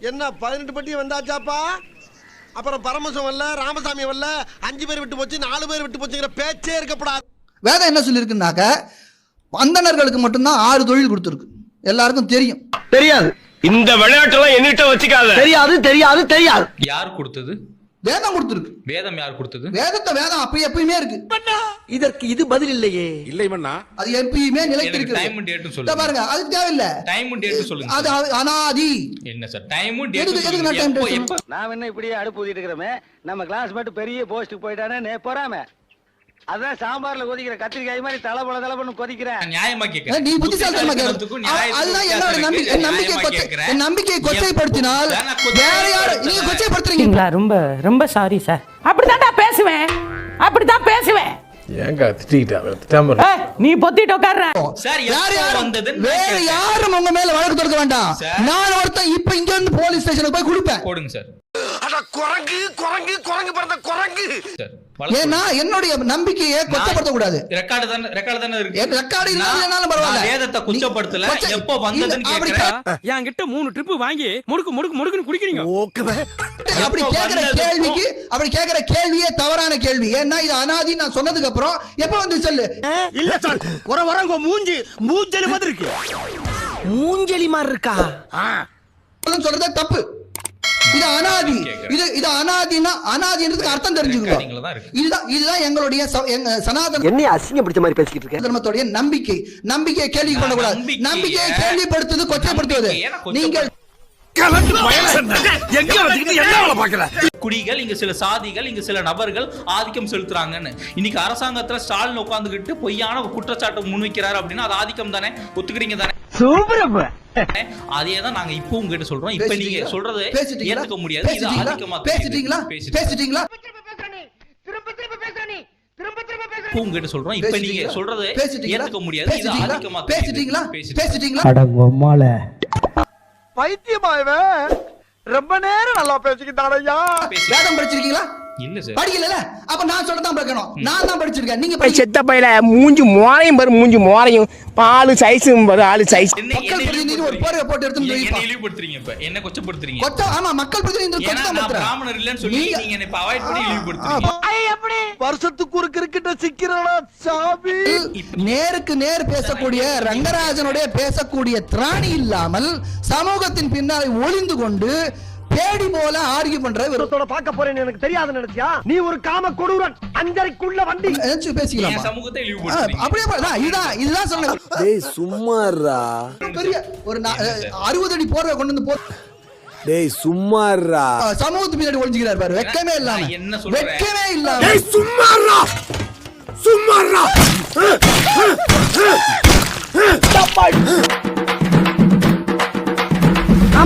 என்ன பதினெட்டு பட்டி வந்தாச்சாப்பா? அப்புறம் பரமசம் வரல ராமசாமி வரல அஞ்சு பேர் விட்டு போச்சு நாலு பேர் விட்டு போச்சுங்கிற பேச்சே இருக்கப்படாது. வேதம் என்ன சொல்லியிருக்குனாக்க அந்தணர்களுக்கு மட்டும்தான் ஆறு தொழில் கொடுத்துருக்கு. எல்லாருக்கும் தெரியும். தெரியாது. இந்த விளையாட்டெல்லாம் என்கிட்ட வச்சுக்காத. தெரியாது தெரியாது தெரியாது. யார் கொடுத்தது? வேதம் கொடுத்துருக்கு. வேதம் யார் கொடுத்தது? வேதத்தை வேதம் அப்ப எப்பயுமே இருக்கு. இதற்கு இது பதில் இல்லையே. அது எப்பயுமே நிலைத்திருக்கு டைம் டேட்டும் இதோ சொல்லுங்க. பாருங்க அதுக்கு தேவையில்ல. டைம் டேட்டும் சொல்லுங்க அது அது அனாதி. என்ன சார் டைமும் எதுக்கு- எதுக்கு நான் எப்போ நாம என்ன இப்படியே அடுப்பு ஊதிட்டு இருக்கிறோமே நம்ம கிளாஸ் மட்டும் பெரிய போஸ்ட்டுக்கு போயிட்டானே நே போறாம. அதான் சாம்பார்ல கொதிக்கிற கத்திரிக்காய் மாதிரி தலை போல தலை பண்ணு கொதிக்கிறேன் நான் நியாயமா ஏ, கேட்கிறேன் நீ புத்திசாலித்தனமா கேளு. புத்திசாலித்தனத்துக்கும் அ- நியாயத்துக்கும் அதுதான் என்னோட வித்தியாசம் நம்பி- இருக்கு. என் நம்பிக்கையை கொச்சைப்படுத்தினால் வேற யாரு. நீங்க ரொம்ப ரொம்ப சாரி சார் அப்படித்தான்டா பேசுவேன். அப்படித்தான் பேசுவேன். ஏங்க நீ பொத்திட்டு உட்கார்ற. சார், யாரும் வந்ததுன்னு வேற. யாரும் உங்க மேல வழக்கு தொடுக்க வேண்டாம். நான் ஒருத்தன் இப்ப இங்க இருந்து போலீஸ் ஸ்டேஷனுக்கு போய் கொடுப்பேன் போடுங்க சார் குரங்கு குரங்கு குரங்கு பிறந்த குரங்கு. ஏன்னா என்னுடைய நம்பிக்கையை கொச்சப்படுத்த கூடாது ரெக்கார்டு தானே ரெக்கார்டு தானே இருக்கு? ரெக்கார்டு பரவாயில்ல. வேதத்தை குச்சப்படுத்தல எப்போ வந்ததுன்னு அப்படி என்கிட்ட மூணு ட்ரிப்பு வாங்கி முடுக்கு முடுக்கு முடுக்குன்னு குடிக்கிறீங்க. அப்படி எப்போ கேக்குற கேள்விக்கு அப்படி கேக்குற கேள்வியே தவறான கேள்வி. ஏன்னா இது அனாதி நான் சொன்னதுக்கு அப்புறம் எப்ப வந்து சொல்லு? இல்ல சார். வர உங்க மூஞ்சி மூஞ்சலி மாதிரி இருக்கு. மூஞ்சலி மாதிரி இருக்கா? சொல்றதே தப்பு. இது அனாதி. இது இது அனாதினா அனாதின்றதுக்கு அர்த்தம் இருக்கு. இதுதான் இதுதான் எங்களுடைய எங்க சனாதன என்ன அசிங்கம் பிடிச்ச மாதிரி பேசிக்கிட்டு இருக்க தர்மத்துடைய நம்பிக்கை. நம்பிக்கையை கேள்வி பண்ணக்கூடாது நம்பிக்கைய- கேள்விப்படுத்துவது கொச்சைப்படுத்துவது. நீங்கள் குடிகள் இங்க சில சாதிகள் இங்க சில நபர்கள் ஆதிக்கம் செலுத்துறாங்கன்னு. இன்னைக்கு அரசாங்கத்துல ஸ்டாலின் உட்கார்ந்துகிட்டு பொய்யான ஒரு குற்றச்சாட்டு முன்வைக்கிறாரு அப்படின்னா அது ஆதிக்கம் தானே? ஒத்துக்கிறீங்க தானே? சூப்பர் அதே தான் நாங்க இப்போ உங்ககிட்ட சொல்றோம். இப்ப நீங்க? சொல்றது? ஏத்துக்க முடியாது. இது பேசிட்டீங்களா? பேசிட்டீங்களா? பேசிட்டீங்க பேசிட்டீங்களா? இப்போ உங்ககிட்ட சொல்றோம். இப்ப நீங்க சொல்றது ஏத்துக்க முடியாது. இது பேசிட்டீங்களா? ஆதிக்கமா பேசிட்டீங்களா? பேசிட்டீங்க பேசிட்டீங்களா? பைத்தியமா இவன் ரொம்ப நேரம் நல்லா பேசிக்கிட்டானையா பேசி- வேதம் படிச்சிருக்கீங்களா? இல்ல சார். படிக்கல அப்ப நான் சொல்றதான் படிக்கணும். நான் தான் படிச்சிருக்கேன். நீங்க செத்த பையில மூஞ்சி மோரையும் பாரு மூஞ்சி மோரையும். பாலு சைஸும் பாரு ஆளு சைஸ் மக்கள் பிரதிநிதி ஒரு போர்வை போட்டு எடுத்துன்னு என்ன. இழிவுபடுத்துறீங்க இப்ப? என்ன கொச்சப்படுத்துறீங்க? கொச்சா ஆமா மக்கள் பிரதிநிதி ஏன்னா கொச்சா நான் பிராமணர் இல்லைன்னு சொல்லி நீங்க- என்ன இப்ப அவாய்ட் பண்ணி இழிவுபடுத்துறீங்க. வருஷத்துக்கு ஒரு கிரிக்கெட்ட சிக்கிறடா சாமி? நேருக்கு நேர் பேசக்கூடிய ரங்கராஜனுடைய பேசக்கூடிய திராணி இல்லாமல் சமூகத்தின் பின்னால் ஒளிந்து கொண்டு பேடி போல ஆர்கியூ பண்ற குடும்பத்தோட பார்க்க போறேன்னு எனக்கு தெரியாது நினைச்சியா? நீ ஒரு காம கொடூரன். அஞ்சரைக்குள்ள வண்டி. ஏதாச்சும் என் பேசிக்கலாமா சமூகத்தை இழிவுபடுத்துறீங்க அப்படியே பா- அதான், இதுதான் இதுதான் சொன்னேன். டேய் சும்மாறா பெரிய ஒரு நா- அறுபது அடி போர்வை கொண்டு வந்து போ டேய் சும்மாறா ஆ, சமூகத்து பின்னாடி ஒளிஞ்சுக்கிறார் பாரு. வெக்கமே இல்லாம. என்ன சொல்றேன்? வெக்கமே இல்லாம. சும்மாறா சும்மாறா